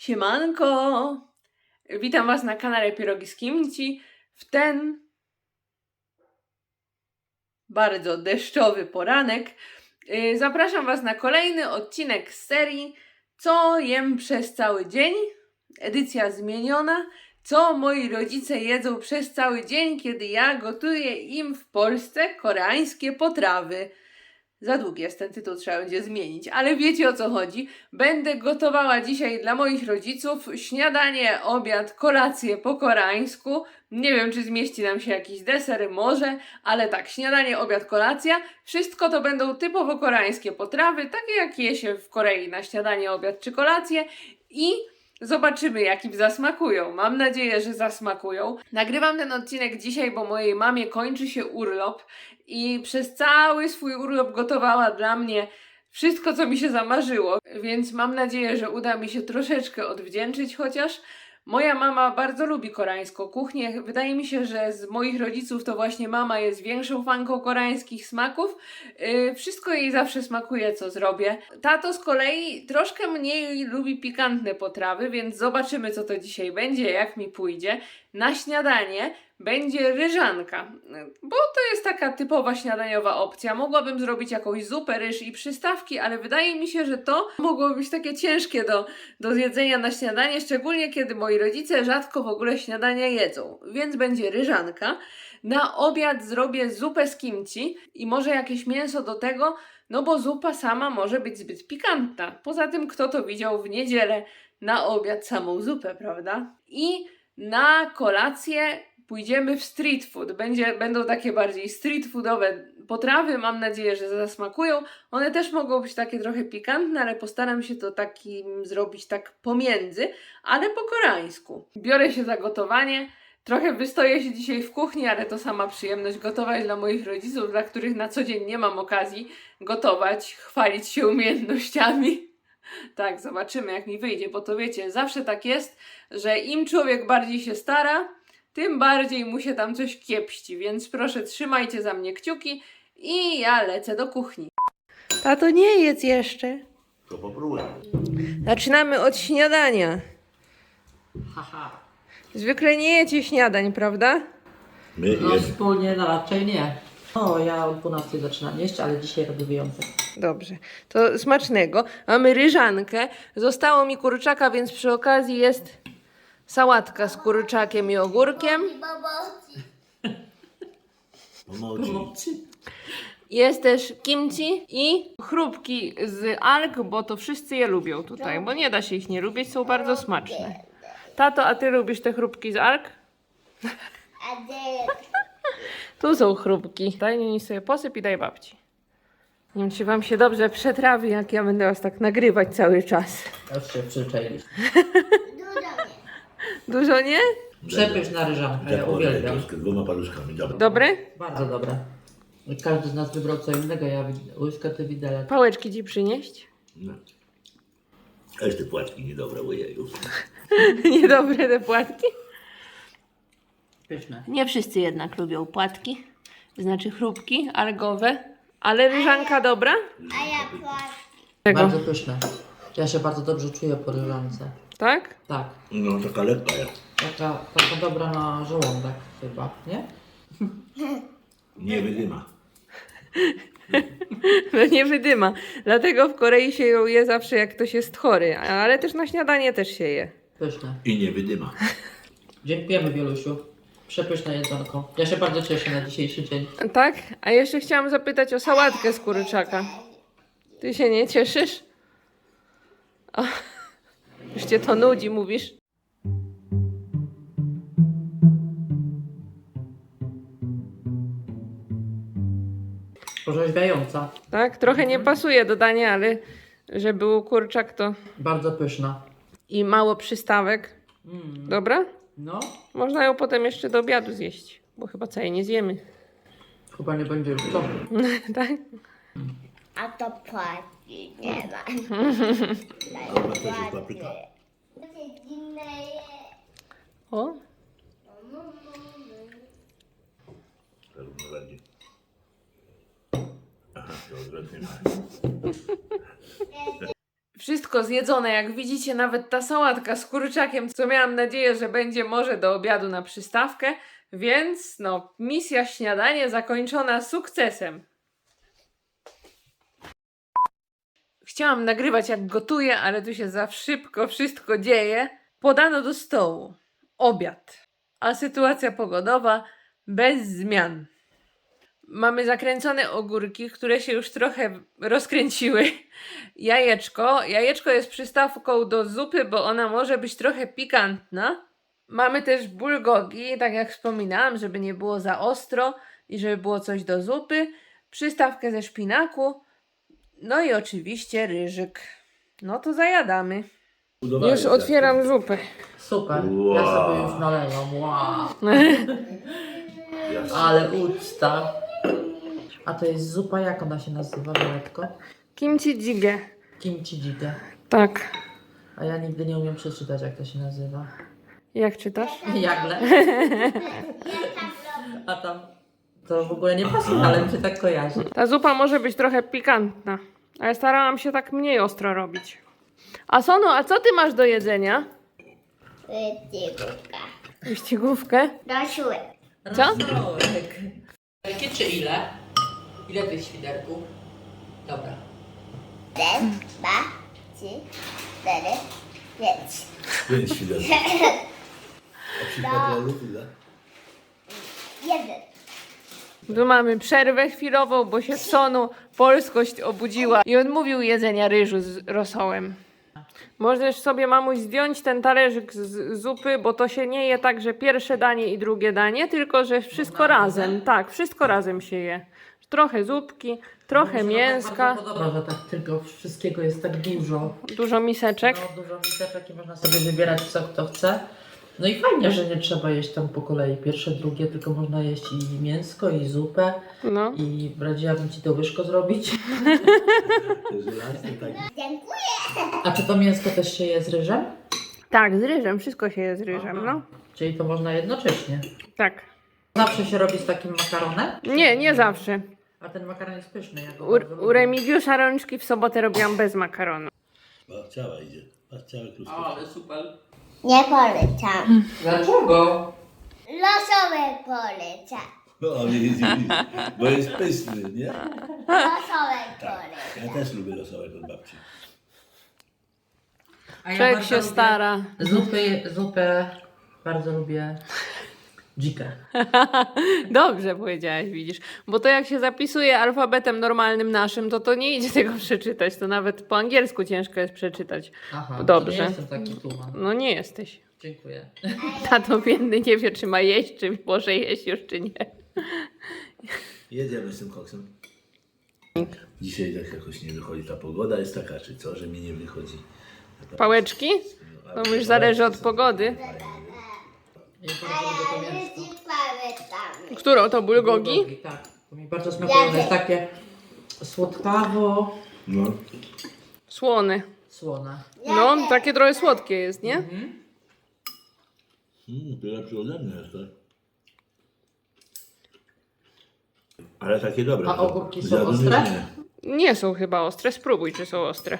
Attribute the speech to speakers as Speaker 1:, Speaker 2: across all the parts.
Speaker 1: Siemanko! Witam Was na kanale Pierogi z Kimci w ten bardzo deszczowy poranek. Yy, Zapraszam Was na kolejny odcinek z serii Co jem przez cały dzień? Edycja zmieniona. Co moi rodzice jedzą przez cały dzień, kiedy ja gotuję im w Polsce koreańskie potrawy. Za długi jest ten tytuł, trzeba będzie zmienić, ale wiecie o co chodzi. Będę gotowała dzisiaj dla moich rodziców śniadanie, obiad, kolację po koreańsku. Nie wiem, czy zmieści nam się jakiś deser, może, ale tak, śniadanie, obiad, kolacja. Wszystko to będą typowo koreańskie potrawy, takie jak je się w Korei na śniadanie, obiad czy kolację. I Zobaczymy, jak im zasmakują. Mam nadzieję, że zasmakują. Nagrywam ten odcinek dzisiaj, bo mojej mamie kończy się urlop i przez cały swój urlop gotowała dla mnie wszystko, co mi się zamarzyło, więc mam nadzieję, że uda mi się troszeczkę odwdzięczyć chociaż. Moja mama bardzo lubi koreańską kuchnię. Wydaje mi się, że z moich rodziców to właśnie mama jest większą fanką koreańskich smaków. Yy, wszystko jej zawsze smakuje, co zrobię. Tato z kolei troszkę mniej lubi pikantne potrawy, więc zobaczymy, co to dzisiaj będzie, jak mi pójdzie. Na śniadanie będzie ryżanka, bo to jest taka typowa śniadaniowa opcja. Mogłabym zrobić jakąś zupę, ryż i przystawki, ale wydaje mi się, że to mogło być takie ciężkie do, do zjedzenia na śniadanie, szczególnie kiedy moi rodzice rzadko w ogóle śniadania jedzą. Więc będzie ryżanka. Na obiad zrobię zupę z kimchi i może jakieś mięso do tego, no bo zupa sama może być zbyt pikantna. Poza tym, kto to widział w niedzielę na obiad samą zupę, prawda? I na kolację pójdziemy w street food. Będzie, będą takie bardziej street foodowe potrawy. Mam nadzieję, że zasmakują. One też mogą być takie trochę pikantne, ale postaram się to takim zrobić tak pomiędzy, ale po koreańsku. Biorę się za gotowanie. Trochę wystoję się dzisiaj w kuchni, ale to sama przyjemność gotować dla moich rodziców, dla których na co dzień nie mam okazji gotować, chwalić się umiejętnościami. Tak, zobaczymy jak mi wyjdzie, bo to wiecie, zawsze tak jest, że im człowiek bardziej się stara, tym bardziej mu się tam coś kiepści, więc proszę trzymajcie za mnie kciuki i ja lecę do kuchni. Tato, nie jedz jeszcze.
Speaker 2: To popróbuję.
Speaker 1: Zaczynamy od śniadania.
Speaker 3: Haha.
Speaker 1: Zwykle nie jecie śniadań, prawda?
Speaker 2: My
Speaker 3: No
Speaker 2: jest,
Speaker 3: wspólnie no raczej nie. O, ja o 12 zaczynam jeść, ale dzisiaj robię wyjątek.
Speaker 1: Dobrze, to smacznego. Mamy ryżankę. Zostało mi kurczaka, więc przy okazji jest sałatka z kurczakiem i ogórkiem.
Speaker 2: pomocy.
Speaker 1: Jest też kimchi i chrupki z alg, bo to wszyscy je lubią tutaj, bo nie da się ich nie lubić, są bardzo smaczne. Tato, a ty lubisz te chrupki z alg? Tu są chrupki. Daj mi sobie posyp i daj babci. Nie wiem, czy wam się dobrze przetrawi, jak ja będę was tak nagrywać cały czas.
Speaker 3: Już się przyczailiśmy.
Speaker 1: Dużo nie?
Speaker 3: Przepyszna ryżanka, ja
Speaker 2: Tak,
Speaker 3: uwielbiam.
Speaker 2: z dwoma paluszkami. Dobra.
Speaker 1: Dobre?
Speaker 3: Bardzo dobre. Każdy z nas wybrał co innego, ja wid- łyżkę, ty widelec.
Speaker 1: Pałeczki ci przynieść?
Speaker 2: No. Aż te płatki niedobre, ojeju.
Speaker 1: Niedobre te płatki?
Speaker 3: Pyszne.
Speaker 1: Nie wszyscy jednak lubią płatki, znaczy chrupki algowe, ale ryżanka dobra? Tego.
Speaker 3: Bardzo pyszne. Ja się bardzo dobrze czuję po ryżance.
Speaker 1: Tak?
Speaker 3: Tak.
Speaker 2: No, taka lekka jest.
Speaker 3: Taka, taka dobra na żołądek chyba, nie?
Speaker 2: Nie wydyma.
Speaker 1: No nie wydyma. Dlatego w Korei się ją je zawsze jak ktoś jest chory, ale też na śniadanie też się je.
Speaker 3: Pyszne.
Speaker 2: I nie wydyma.
Speaker 3: Dziękujemy Wielusiu. Przepyszne jedzonko. Ja się bardzo cieszę na dzisiejszy dzień.
Speaker 1: Tak? A jeszcze chciałam zapytać o sałatkę z kurczaka. Ty się nie cieszysz? O, już cię to nudzi, mówisz?
Speaker 3: Orzeźwiająca.
Speaker 1: Tak? Trochę nie pasuje do dania, ale że był kurczak to
Speaker 3: Bardzo pyszna.
Speaker 1: i mało przystawek.
Speaker 3: Mm.
Speaker 1: Dobra?
Speaker 3: No,
Speaker 1: Można ją potem jeszcze do obiadu zjeść, bo chyba całej nie zjemy.
Speaker 3: chyba nie będzie już co.
Speaker 1: tak?
Speaker 4: A to płaci nie ma.
Speaker 2: A u nas też jest papryka.
Speaker 1: O,
Speaker 2: Równolegle. Aha, to odwrotnie ma.
Speaker 1: Wszystko zjedzone, jak widzicie, nawet ta sałatka z kurczakiem, co miałam nadzieję, że będzie może do obiadu na przystawkę, więc no, misja śniadanie zakończona sukcesem. Chciałam nagrywać jak gotuję, ale tu się za szybko wszystko dzieje. Podano do stołu obiad, a sytuacja pogodowa bez zmian. Mamy zakręcone ogórki, które się już trochę rozkręciły. Jajeczko. Jajeczko jest przystawką do zupy, bo ona może być trochę pikantna. Mamy też bulgogi, tak jak wspominałam, żeby nie było za ostro i żeby było coś do zupy. Przystawkę ze szpinaku. No i oczywiście ryżyk. No to zajadamy. Już otwieram zupę.
Speaker 3: Super. Ja
Speaker 2: Wow.
Speaker 3: sobie już nalewam. Wow. Ale uczta. A to jest zupa, jak ona się nazywa, Violetko?
Speaker 1: Kimchi jjigae.
Speaker 3: Kimchi jjigae.
Speaker 1: Tak.
Speaker 3: A ja nigdy nie umiem przeczytać, jak to się nazywa.
Speaker 1: Jak czytasz?
Speaker 3: Jagle. A tam to w ogóle nie pasuje, ale mi się tak kojarzy.
Speaker 1: Ta zupa może być trochę pikantna, ale starałam się tak mniej ostro robić. A Sonu, a co ty masz do jedzenia?
Speaker 4: Wyciąga.
Speaker 1: Wyścigówkę?
Speaker 4: Dosiły.
Speaker 1: Co?
Speaker 3: Rosołek. Jakie czy ile? Ile tych świderków? Dobra.
Speaker 4: Jeden, dwa, trzy, cztery, pięć.
Speaker 2: Pięć chwilę. A przy ile?
Speaker 4: Jeden.
Speaker 1: Tu mamy przerwę chwilową, bo się w Sonu polskość obudziła i odmówił jedzenia ryżu z rosołem. Możesz sobie, mamuś, zdjąć ten talerzyk z zupy, bo to się nie je tak, że pierwsze danie i drugie danie, tylko że wszystko razem. Tak, wszystko razem się je. Trochę zupki, trochę mięska,
Speaker 3: Podoba, że tak tylko wszystkiego jest tak dużo.
Speaker 1: dużo miseczek.
Speaker 3: No, dużo miseczek i można sobie wybierać co kto chce. No i fajnie, że nie trzeba jeść tam po kolei pierwsze, drugie, tylko można jeść i mięsko, i zupę.
Speaker 1: No.
Speaker 3: I radziłabym ci to łyżko zrobić.
Speaker 2: To tak.
Speaker 4: Dziękuję.
Speaker 3: A czy to mięsko też się je z ryżem?
Speaker 1: Tak, z ryżem, wszystko się je z ryżem, no.
Speaker 3: Czyli to można jednocześnie.
Speaker 1: Tak.
Speaker 3: Zawsze się robi z takim makaronem?
Speaker 1: Nie, nie zawsze.
Speaker 3: A ten makaron jest pyszny. Ja go
Speaker 1: U,
Speaker 3: bardzo
Speaker 1: u
Speaker 3: lubię.
Speaker 1: Remigiusza rączki w sobotę robiłam bez makaronu.
Speaker 2: O, ciała idzie. Patrz, ciała kruszka.
Speaker 3: Ale super.
Speaker 4: Nie polecam.
Speaker 3: Dlaczego?
Speaker 4: Losowe polecam.
Speaker 2: No, ale jest, bo jest pyszny, nie?
Speaker 4: Losowe
Speaker 2: Tak.
Speaker 4: polecam.
Speaker 2: Ja też lubię losołek od babci.
Speaker 3: A ja
Speaker 1: Człowiek
Speaker 3: bardzo
Speaker 1: się
Speaker 3: lubię
Speaker 1: stara.
Speaker 3: Zupy, zupę bardzo lubię dzikę.
Speaker 1: Dobrze powiedziałaś, widzisz. Bo to jak się zapisuje alfabetem normalnym naszym, to to nie idzie tego przeczytać. To nawet po angielsku ciężko jest przeczytać.
Speaker 3: Aha,
Speaker 1: Dobrze.
Speaker 3: To nie jestem taki.
Speaker 1: No nie jesteś.
Speaker 3: Dziękuję.
Speaker 1: Tato biedny nie wie, czy ma jeść, czy może jeść już, czy nie.
Speaker 2: Jedziemy z tym koksem. Dzisiaj tak jakoś nie wychodzi ta pogoda, jest taka, czy co, że mi nie wychodzi.
Speaker 1: Pałeczki?
Speaker 2: No,
Speaker 1: To już zależy od pogody.
Speaker 3: Ja bardzo lubię to mięsko.
Speaker 4: Pamiętamy.
Speaker 1: Którą to bulgogi?
Speaker 3: Tak, to mi bardzo smakuje. Ono jest takie słodkawo
Speaker 2: No.
Speaker 1: Słone.
Speaker 3: słone.
Speaker 1: No, takie trochę słodkie jest, nie?
Speaker 3: Mhm.
Speaker 2: Mm, to lepsze ode mnie jest, tak? Ale takie dobre.
Speaker 3: A ogórki są
Speaker 2: zjadłem
Speaker 3: ostre?
Speaker 2: jedynie.
Speaker 1: Nie są chyba ostre. Spróbuj, czy są ostre.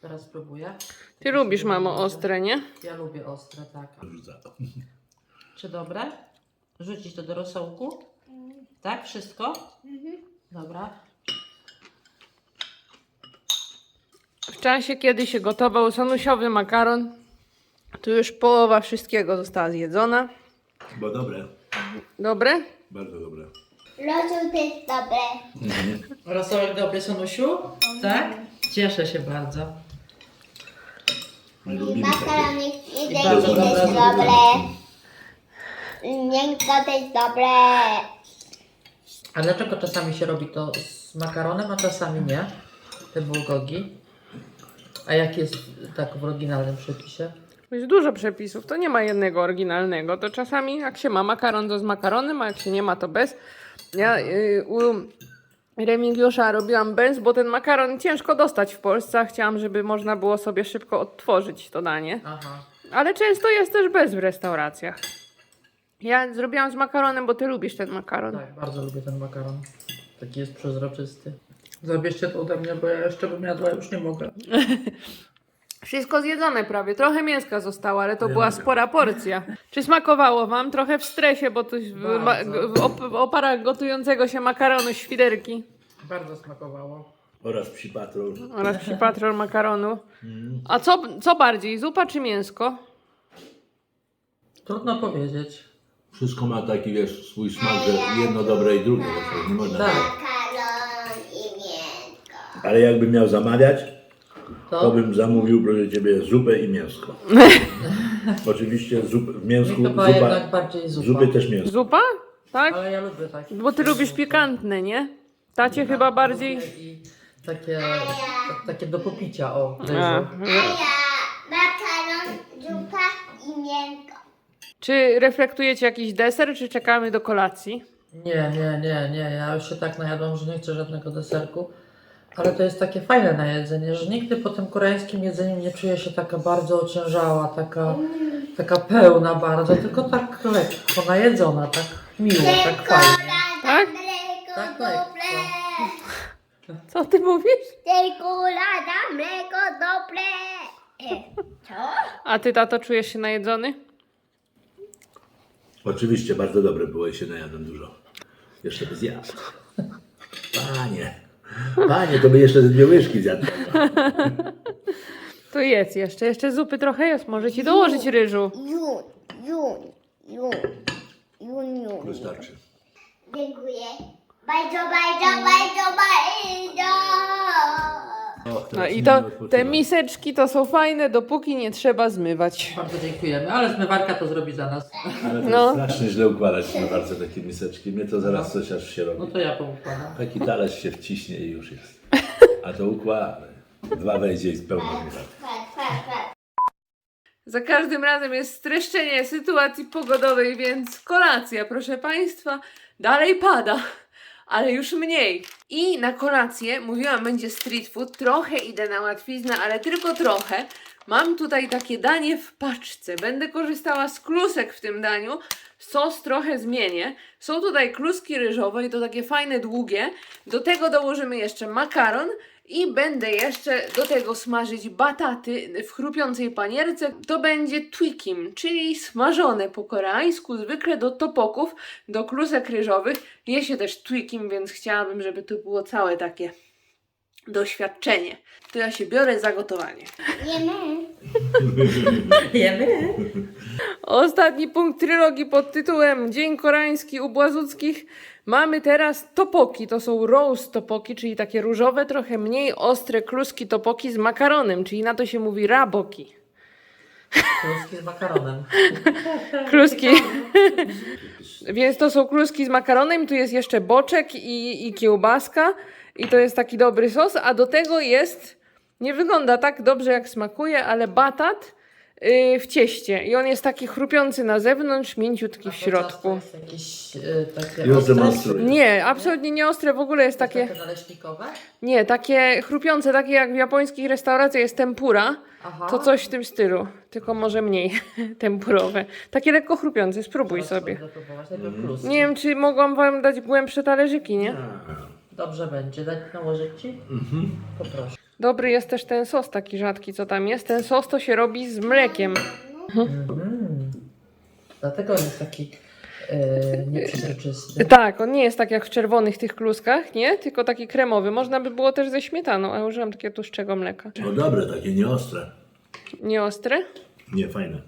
Speaker 3: Teraz spróbuję.
Speaker 1: Ty lubisz, mamo, ostre, nie?
Speaker 3: Ja lubię ostre, tak.
Speaker 2: Rzuca.
Speaker 3: Czy dobre? Rzucić to do rosołku? Tak? Wszystko? Dobra.
Speaker 1: W czasie, kiedy się gotował sanusiowy makaron, tu już połowa wszystkiego została zjedzona.
Speaker 2: Bo dobre.
Speaker 1: Dobre?
Speaker 2: Bardzo dobre.
Speaker 4: To jest dobre.
Speaker 3: Rosołek dobry, Sonusiu? Tak? Cieszę się bardzo.
Speaker 2: My
Speaker 4: I
Speaker 2: lubimy takie.
Speaker 4: makaronik i
Speaker 3: bardzo
Speaker 4: też
Speaker 3: dobre.
Speaker 4: dobre. Miękko też dobre.
Speaker 3: A dlaczego czasami się robi to z makaronem, a czasami nie? Te bulgogi. A jak jest tak w oryginalnym przepisie?
Speaker 1: Jest dużo przepisów, to nie ma jednego oryginalnego. To czasami jak się ma makaron, to z makaronem, a jak się nie ma, to bez. Ja y, u Remigiusza robiłam bez, bo ten makaron ciężko dostać w Polsce, a chciałam, żeby można było sobie szybko odtworzyć to danie.
Speaker 3: Aha.
Speaker 1: Ale często jest też bez w restauracjach. Ja zrobiłam z makaronem, bo ty lubisz ten makaron.
Speaker 3: Tak, bardzo lubię ten makaron. Taki jest przezroczysty. Zabierzcie to ode mnie, bo ja jeszcze bym jadła, już nie mogę.
Speaker 1: Wszystko zjedzone prawie. Trochę mięska zostało, ale to była spora porcja. Czy smakowało wam? Trochę w stresie, bo tu w, ma,
Speaker 3: Bardzo.
Speaker 1: w op, w oparach gotującego się makaronu świderki
Speaker 3: Bardzo smakowało.
Speaker 2: Oraz psi patrol.
Speaker 1: oraz przy patrol makaronu.
Speaker 2: Mm.
Speaker 1: A co, co bardziej, zupa czy mięsko?
Speaker 3: Trudno powiedzieć.
Speaker 2: Wszystko ma taki, wiesz, swój smak, że jedno dobre i drugie. Nie można.
Speaker 3: Tak.
Speaker 4: Makaron i mięsko.
Speaker 2: Ale jakbym miał zamawiać, to
Speaker 3: To
Speaker 2: bym zamówił, proszę Ciebie, zupę i mięsko. Oczywiście zup, w mięsku
Speaker 3: chyba
Speaker 2: zupa,
Speaker 3: jednak bardziej zupa.
Speaker 2: zupie też mięsko.
Speaker 1: Zupa? Tak?
Speaker 3: Ale ja lubię takie.
Speaker 1: Bo ty lubisz pikantne, nie? Tacie chyba bardziej...
Speaker 3: I takie, ta- takie do popicia, o.
Speaker 1: A.
Speaker 4: Ja makaron, zupa i mięsko.
Speaker 1: Czy reflektujecie jakiś deser, czy czekamy do kolacji?
Speaker 3: Nie, nie, nie, nie. Ja już się tak najadłam, że nie chcę żadnego deserku. Ale to jest takie fajne na jedzenie, że nigdy po tym koreańskim jedzeniu nie czuję się taka bardzo ociężała, taka, taka pełna bardzo, tylko tak lekko, najedzona, tak miło, tak fajnie.
Speaker 1: Tak?
Speaker 4: Mleko
Speaker 3: Tak
Speaker 4: dobre.
Speaker 1: Co ty mówisz?
Speaker 4: Czekolada, mleko dobre. E, Co?
Speaker 1: A ty, tato, czujesz się najedzony?
Speaker 2: Oczywiście, bardzo dobre było i się najadłem dużo. Jeszcze by zjadł. Panie, panie, to by jeszcze ze dwie łyżki zjadł.
Speaker 1: To jedz jeszcze, jeszcze zupy trochę jest, może ci dołożyć ryżu.
Speaker 4: Jun, jun, jun, jun, jun.
Speaker 2: Wystarczy.
Speaker 4: Dziękuję. Bardzo, bardzo, bardzo, bardzo.
Speaker 2: Och,
Speaker 1: No
Speaker 2: teraz
Speaker 1: i
Speaker 2: nie
Speaker 1: to, te miseczki to są fajne, dopóki nie trzeba zmywać.
Speaker 3: Bardzo dziękujemy, ale zmywarka to zrobi za nas.
Speaker 2: Ale to
Speaker 1: No.
Speaker 2: jest strasznie źle układać w bardzo takie miseczki. Mnie to zaraz coś aż się
Speaker 3: No
Speaker 2: robi.
Speaker 3: to ja poukładam.
Speaker 2: Taki talerz się wciśnie i już jest. A to układ. Dwa wejdzie i.
Speaker 4: Patrz, patrz, patrz.
Speaker 1: Za każdym razem jest streszczenie sytuacji pogodowej, więc kolacja, proszę Państwa, dalej pada, ale już mniej. I na kolację, mówiłam, będzie street food, trochę idę na łatwiznę, ale tylko trochę. Mam tutaj takie danie w paczce. Będę korzystała z klusek w tym daniu. Sos trochę zmienię. Są tutaj kluski ryżowe i to takie fajne, długie. Do tego dołożymy jeszcze makaron i będę jeszcze do tego smażyć bataty w chrupiącej panierce. To będzie twikim, czyli smażone po koreańsku, zwykle do topoków, do klusek ryżowych. Je się też twikim, więc chciałabym, żeby to było całe takie doświadczenie. To ja się biorę za gotowanie.
Speaker 4: Jemy.
Speaker 3: Jemy.
Speaker 1: Ostatni punkt trylogii pod tytułem Dzień Koreański u Błazuckich. Mamy teraz topoki. To są roast topoki, czyli takie różowe, trochę mniej ostre kluski topoki z makaronem, czyli na to się mówi raboki.
Speaker 3: Kluski z makaronem.
Speaker 1: Kluski. Więc to są kluski z makaronem, tu jest jeszcze boczek i, i kiełbaska i to jest taki dobry sos, a do tego jest, nie wygląda tak dobrze jak smakuje, ale batat w cieście i on jest taki chrupiący na zewnątrz, mięciutki w środku.
Speaker 3: To jest jakieś y, takie
Speaker 2: Już
Speaker 3: ostre?
Speaker 2: demonstruję.
Speaker 1: Nie, absolutnie nie ostre, w ogóle jest takie,
Speaker 3: Takie naleśnikowe?
Speaker 1: nie, takie chrupiące, takie jak w japońskich restauracjach jest tempura,
Speaker 3: Aha.
Speaker 1: to coś w tym stylu, tylko może mniej tempurowe. Takie lekko chrupiące, spróbuj sobie.
Speaker 3: próbować. Najpierw.
Speaker 1: Nie wiem, czy mogłam wam dać głębsze talerzyki, nie?
Speaker 3: Dobrze będzie. Dać nałożyć ci?
Speaker 2: Mhm.
Speaker 3: Poproszę.
Speaker 1: Dobry jest też ten sos taki rzadki, co tam jest. Ten sos to się robi z mlekiem.
Speaker 3: Mhm. Dlatego on jest taki yy.
Speaker 1: Tak, on nie jest tak jak w czerwonych tych kluskach, nie? Tylko taki kremowy. Można by było też ze śmietaną, a ja użyłam takiego tłuszczego mleka.
Speaker 2: No dobre, takie nieostre.
Speaker 1: Nie ostre?
Speaker 2: Nie, fajne.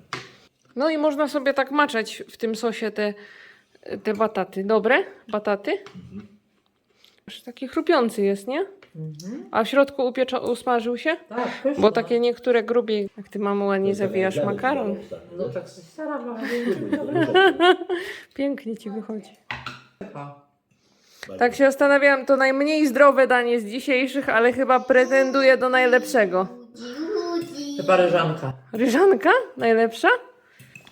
Speaker 1: No i można sobie tak maczać w tym sosie te, te bataty. Dobre? Bataty? Aż Taki chrupiący jest, nie?
Speaker 3: Mhm.
Speaker 1: A w środku upieczo- usmażył się?
Speaker 3: Tak, pyszne.
Speaker 1: Bo takie niektóre grubie, jak ty mamo ładnie zawijasz makaron.
Speaker 3: No tak staram no,
Speaker 1: Pięknie ci wychodzi.
Speaker 3: Chyba.
Speaker 1: Tak się zastanawiałam, to najmniej zdrowe danie z dzisiejszych, ale chyba pretenduje do najlepszego.
Speaker 3: Chyba ryżanka.
Speaker 1: Ryżanka? Najlepsza?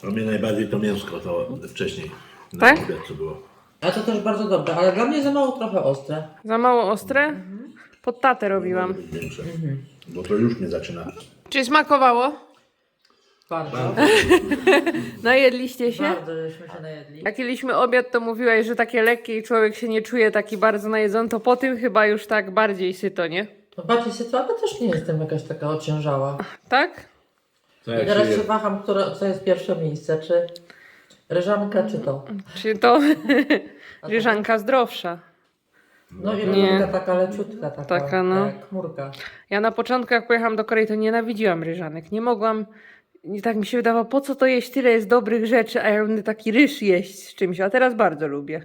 Speaker 2: A mnie najbardziej to mięsko, to wcześniej. Na
Speaker 1: Tak?
Speaker 2: obiad, co było.
Speaker 3: A to też bardzo dobre, ale dla mnie za mało trochę ostre.
Speaker 1: Za mało ostre? Pod tatę robiłam.
Speaker 2: Większe. Bo to już mnie zaczyna.
Speaker 1: Czy smakowało?
Speaker 3: Bardzo.
Speaker 1: Najedliście się?
Speaker 3: Bardzo żeśmy się najedli.
Speaker 1: Jak jedliśmy obiad, to mówiłaś, że takie lekkie i człowiek się nie czuje taki bardzo najedzony, to po tym chyba już tak bardziej syto, nie?
Speaker 3: No bardziej sytuacja też nie jestem jakaś taka ociężała.
Speaker 1: Tak?
Speaker 2: To
Speaker 3: I
Speaker 2: jak
Speaker 3: teraz
Speaker 2: się
Speaker 3: się waham, które, co jest pierwsze miejsce, czy ryżanka, czy to.
Speaker 1: Czy to
Speaker 3: A to-
Speaker 1: ryżanka zdrowsza?
Speaker 3: No i
Speaker 1: Nie.
Speaker 3: taka leciutka, taka,
Speaker 1: Taka, no.
Speaker 3: jak chmurka.
Speaker 1: Ja na początku, jak pojechałam do Korei, to nienawidziłam ryżanek. Nie mogłam, nie tak mi się wydawało, po co to jeść, tyle jest dobrych rzeczy, a ja będę taki ryż jeść z czymś, a teraz bardzo lubię.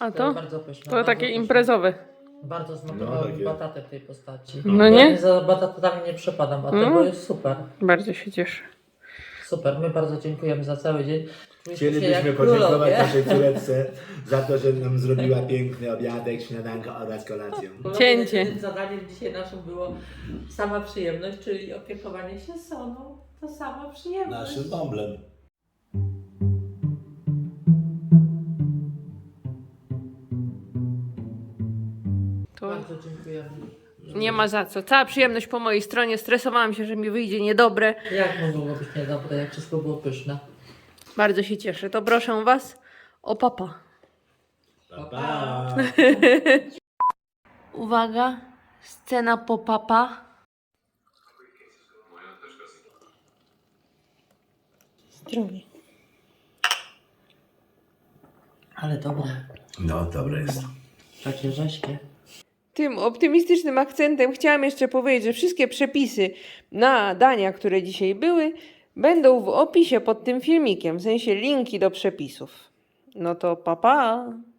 Speaker 1: A
Speaker 3: To
Speaker 1: to?
Speaker 3: jest bardzo pyszne.
Speaker 1: To
Speaker 3: bardzo
Speaker 1: takie
Speaker 3: pyszne.
Speaker 1: imprezowe.
Speaker 3: Bardzo
Speaker 2: No, takie-
Speaker 3: batatę w tej postaci.
Speaker 1: No
Speaker 3: Ja
Speaker 1: nie?
Speaker 3: nie za batatami nie przepadam, a
Speaker 1: Mm.
Speaker 3: tego jest super.
Speaker 1: Bardzo się cieszę.
Speaker 3: Super, my bardzo dziękujemy za cały dzień. Czuliśmy się
Speaker 2: Chcielibyśmy
Speaker 3: jak
Speaker 2: podziękować
Speaker 3: królowie.
Speaker 2: naszej córeczce za to, że nam zrobiła piękny obiadek, śniadanko oraz kolację.
Speaker 3: Królowie,
Speaker 1: Cięcie.
Speaker 3: zadaniem dzisiaj naszym było sama przyjemność, czyli opiekowanie się soną. To sama przyjemność.
Speaker 2: Naszym bąblem.
Speaker 1: To
Speaker 3: Bardzo dziękujemy.
Speaker 1: Nie ma za co. Cała przyjemność po mojej stronie. Stresowałam się, że mi wyjdzie niedobre.
Speaker 3: Jak mogło być niedobre, jak wszystko było pyszne?
Speaker 1: Bardzo się cieszę. To proszę Was o papa.
Speaker 2: Pa, pa.
Speaker 1: Uwaga, scena po papa. Zdrowie.
Speaker 3: Ale dobre.
Speaker 2: No, dobre jest.
Speaker 3: Takie rzeźkie.
Speaker 1: Tym optymistycznym akcentem chciałam jeszcze powiedzieć, że wszystkie przepisy na dania, które dzisiaj były, będą w opisie pod tym filmikiem, w sensie linki do przepisów. No to papa. Pa.